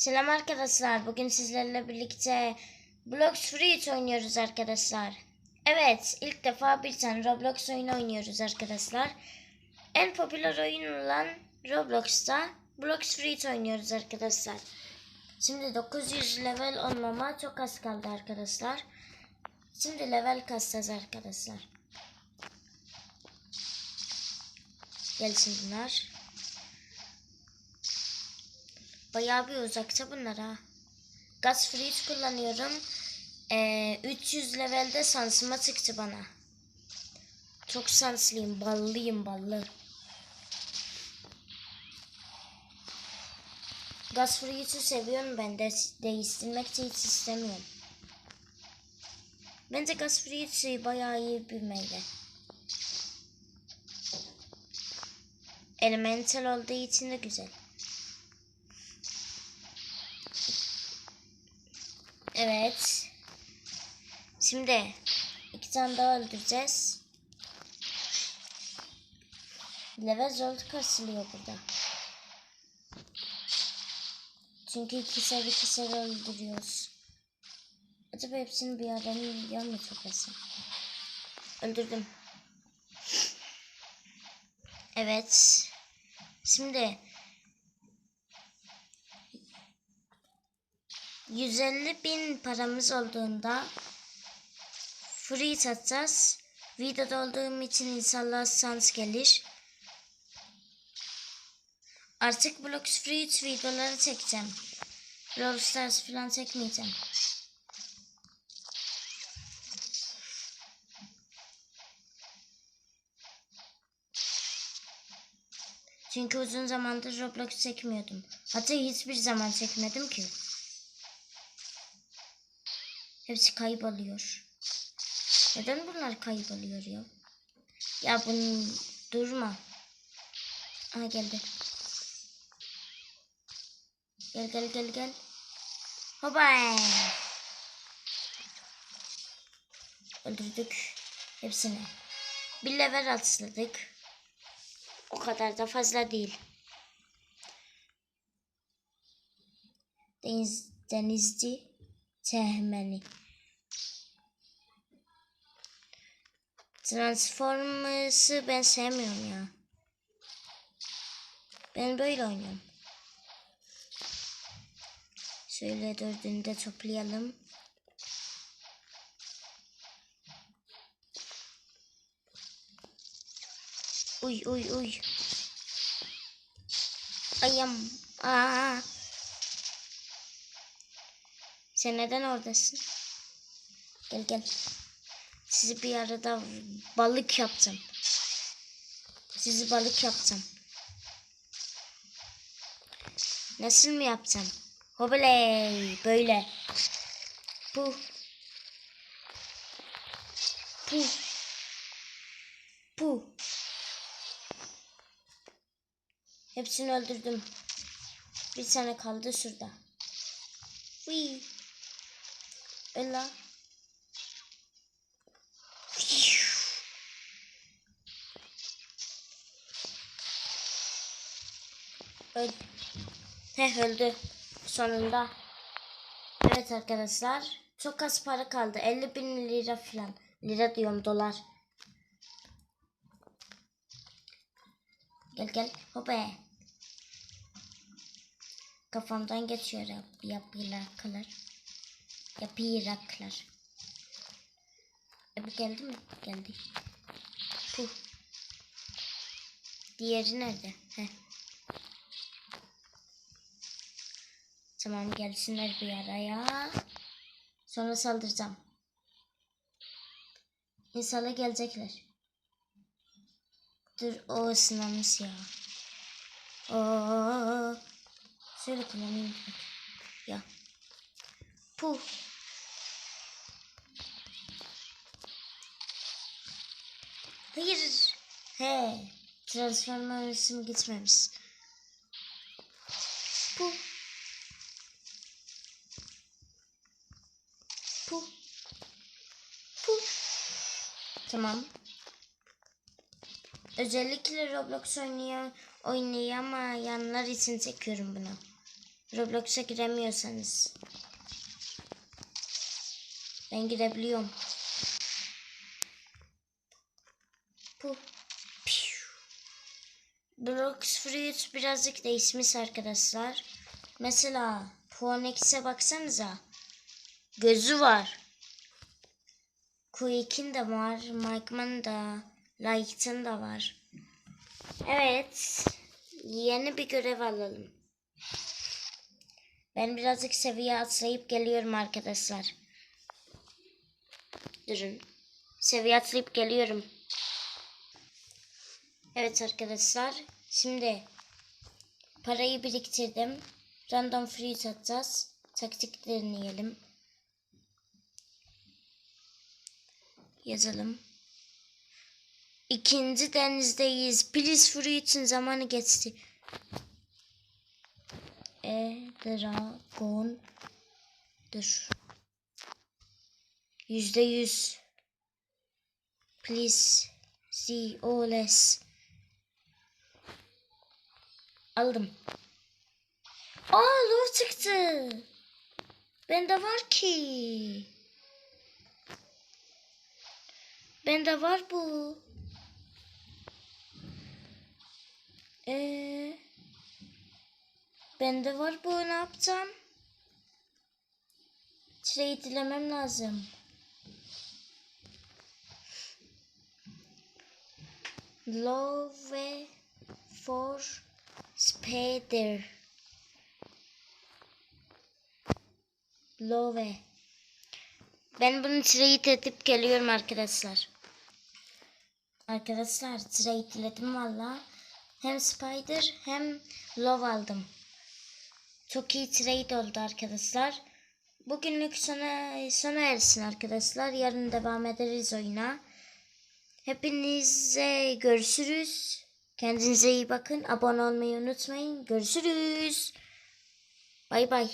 Selam arkadaşlar. Bugün sizlerle birlikte Blox Fruit oynuyoruz arkadaşlar. Evet, ilk defa bir tane Roblox oyunu oynuyoruz arkadaşlar. En popüler oyun olan Roblox'ta Blox Fruit oynuyoruz arkadaşlar. Şimdi 900 level olmama çok az kaldı arkadaşlar. Şimdi level kasacağız arkadaşlar. Gelsin bunlar. Bayağı bir uzakta bunlar ha. Gaz freeze kullanıyorum. Ee, 300 levelde sansıma çıktı bana. Çok şanslıyım. Ballıyım ballı. Gaz freeze'i seviyorum ben de. Değiştirmek de hiç istemiyorum. Bence gaz freeze bayağı iyi bir meyve. Elemental olduğu için de güzel. Evet. Şimdi iki tane daha öldüreceğiz. Level zor kasılıyor burada. Çünkü ikişer ikişer öldürüyoruz. Acaba hepsini bir yerden yan mı toplasam? Öldürdüm. Evet. Şimdi 150 bin paramız olduğunda free satacağız. Videoda olduğum için inşallah sans gelir. Artık Blox Fruit videoları çekeceğim. Brawl falan çekmeyeceğim. Çünkü uzun zamandır Roblox çekmiyordum. Hatta hiçbir zaman çekmedim ki. Hepsi kayboluyor. Neden bunlar kayboluyor ya? Ya bunun durma. Aha geldi. Gel gel gel gel. Hopa. Öldürdük hepsini. Bir level atladık. O kadar da fazla değil. Deniz, denizci Tehmeni. Transformers'ı ben sevmiyorum ya. Ben böyle oynuyorum. Şöyle dördünü de toplayalım. Uy uy uy. Ayam. Aa. Sen neden oradasın? Gel gel. Sizi bir arada balık yapacağım. Sizi balık yapacağım. Nasıl mı yapacağım? Hobaley. Böyle. Bu. Bu. Bu. Hepsini öldürdüm. Bir tane kaldı şurada. Wee. Bella. Öl. Heh öldü. Sonunda. Evet arkadaşlar. Çok az para kaldı. 50 bin lira falan. Lira diyorum dolar. Gel gel. Hopa. Kafamdan geçiyor yap yapıraklar. Yapıraklar. E bu geldi mi? Geldi. Puh. Diğeri nerede? Heh. Tamam gelsinler bir araya. Sonra saldıracağım. İnşallah gelecekler. Dur o ısınanmış ya. Oo. Şöyle kullanayım. Ya. Puh. Hayır. He. Transformers'ım gitmemiş. Puh. Puh. Puh. Tamam. Özellikle Roblox oynayan, oynayamayanlar için çekiyorum bunu. Roblox'a giremiyorsanız. Ben girebiliyorum. Bu. Blox Fruit birazcık değişmiş arkadaşlar. Mesela Phoenix'e baksanıza. Gözü var. Quick'in de var. Mike'man da. Light'ın da var. Evet. Yeni bir görev alalım. Ben birazcık seviye atlayıp geliyorum arkadaşlar. Durun. Seviye atlayıp geliyorum. Evet arkadaşlar. Şimdi parayı biriktirdim. Random free atacağız. Taktik deneyelim. Yazalım. İkinci denizdeyiz. Please free için zamanı geçti. E dragon dur. Yüzde yüz. Please see all less. Aldım. Aa love çıktı. Bende var ki. Bende var bu. Ee, bende var bu ne yapacağım? Trade dilemem lazım. Love for spider. Love. Ben bunu trade edip geliyorum arkadaşlar. Arkadaşlar trade diledim valla. Hem spider hem love aldım. Çok iyi trade oldu arkadaşlar. Bugünlük sona, sona ersin arkadaşlar. Yarın devam ederiz oyuna. Hepinize görüşürüz. Kendinize iyi bakın. Abone olmayı unutmayın. Görüşürüz. Bay bay.